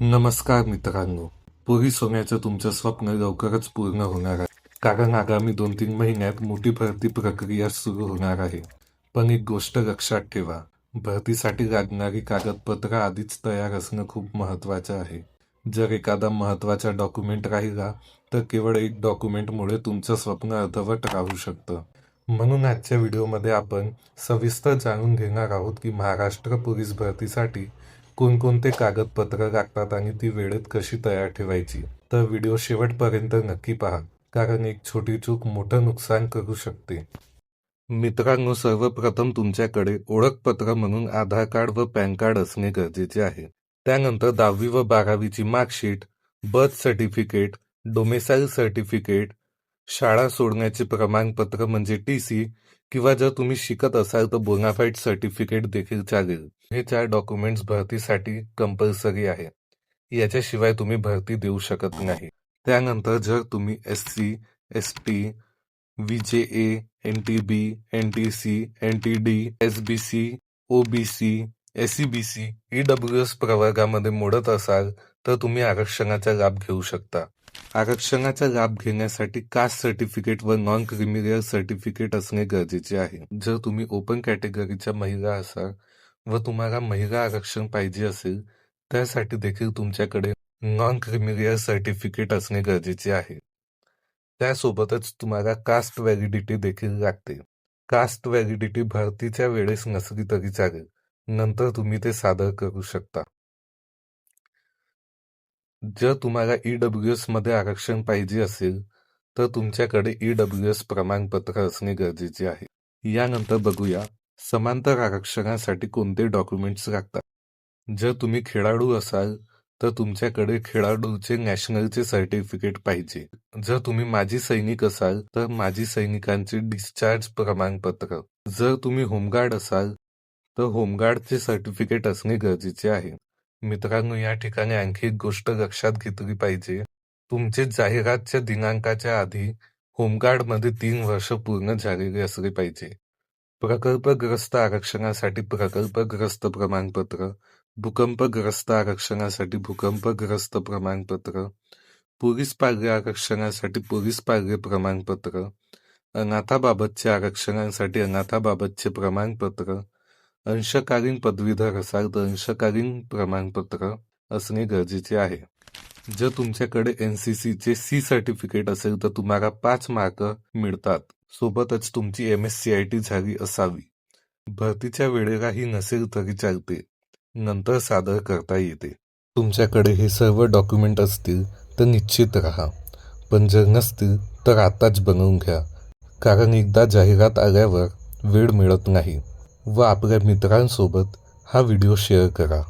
नमस्कार मित्रांनो. पोलीस सोन्याचं तुमचं स्वप्न लवकरच पूर्ण होणार आहे. कारण आगामी दोन तीन महिन्यात मोठी भरती प्रक्रिया सुरू होणार आहे. पण एक गोष्ट लक्षात ठेवा. भरतीसाठी लागणारी कागदपत्र आधीच तयार असणं खूप महत्वाचं आहे. जर एखादा महत्त्वाचा डॉक्युमेंट राहिला तर केवळ एक डॉक्युमेंटमुळे तुमचं स्वप्न अर्धवट राहू शकतं. म्हणून आजच्या व्हिडिओमध्ये आपण सविस्तर जाणून घेणार आहोत की महाराष्ट्र पोलीस भरतीसाठी कोणकोणते कागदपत्र लागतात आणि ती वेळेत कशी तयार ठेवायची? तर व्हिडिओ शेवटपर्यंत नक्की पहा कारण एक छोटी चूक मोठं नुकसान करू शकते. मित्रांनो सर्वप्रथम तुमच्याकडे ओळखपत्र म्हणून आधार कार्ड व पॅन कार्ड असणे गरजेचे आहे. त्यानंतर दहावी व बारावीची marksheet birth certificate domicile certificate शाळा सोडण्याचे प्रमाणपत्र म्हणजे टी सी किंवा जर तुम्ही शिकत असाल तर बोनाफाईड सर्टिफिकेट देखील चालेल. हे चार डॉक्युमेंट्स भरतीसाठी कंपल्सरी आहे. याच्याशिवाय तुम्ही भरती देऊ शकत नाही. त्यानंतर जर तुम्ही S C S T V J A N T B N T C N T D S B C O B C S C B C E W S प्रवर्गामध्ये मोडत असाल तर तुम्ही आरक्षणाचा लाभ घेऊ शकता. आरक्षणाचा लाभ घेण्यासाठी कास्ट सर्टिफिकेट व नॉन क्रिमिनल सर्टिफिकेट असणे गरजेचे आहे. जर तुम्ही ओपन कॅटेगरीच्या महिला असाल व तुम्हाला महिला आरक्षण पाहिजे असेल त्यासाठी देखील तुमच्याकडे नॉन क्रिमिनल सर्टिफिकेट असणे गरजेचे आहे. त्यासोबतच तुम्हाला कास्ट व्हॅलिडिटी देखील लागते. कास्ट व्हॅलिडिटी भरतीच्या वेळेस नसली तरी चालेल. नंतर तुम्ही ते सादर करू शकता. जर तुम्हाला ईडब्ल्यू एसमध्ये आरक्षण पाहिजे असेल तर तुमच्याकडे ईडब्ल्यू एस प्रमाणपत्र असणे गरजेचे आहे. यानंतर बघूया समांतर आरक्षणासाठी कोणते डॉक्युमेंट्स लागतात. जर तुम्ही खेळाडू असाल तर तुमच्याकडे खेळाडूचे नॅशनलचे सर्टिफिकेट पाहिजे. जर तुम्ही माजी सैनिक असाल तर माजी सैनिकांचे डिस्चार्ज प्रमाणपत्र. जर तुम्ही होमगार्ड असाल तर होमगार्डचे सर्टिफिकेट असणे गरजेचे आहे. मित्रांनो या ठिकाणी आणखी एक गोष्ट लक्षात घेतली पाहिजे. तुमचे जाहिरातच्या दिनांकाच्या आधी होमगार्डमध्ये तीन वर्ष पूर्ण झालेले असले पाहिजे. प्रकल्पग्रस्त आरक्षणासाठी प्रकल्पग्रस्त प्रमाणपत्र भूकंपग्रस्त आरक्षणासाठी भूकंपग्रस्त प्रमाणपत्र पोलीस पाल्य आरक्षणासाठी पोलीस पाल्य प्रमाणपत्र अनाथाबाबतच्या आरक्षणासाठी अनाथाबाबतचे प्रमाणपत्र अंशकालीन पदवीधर असाल तर अंशकालीन प्रमाणपत्र असणे गरजेचे आहे. जर तुमच्याकडे एनसीसीचे सी सर्टिफिकेट असेल तर तुम्हाला पाच मार्क मिळतात. सोबतच तुमची M S C I T झाली असावी. भरतीच्या वेळेलाही नसेल तरी चालते. नंतर सादर करता येते. तुमच्याकडे हे सर्व डॉक्युमेंट असतील तर निश्चित राहा. पण जर नसतील तर आताच बनवून घ्या. कारण एकदा जाहिरात आल्यावर वेळ मिळत नाही. व आपल्या मित्रांसोबत हा व्हिडिओ शेअर करा.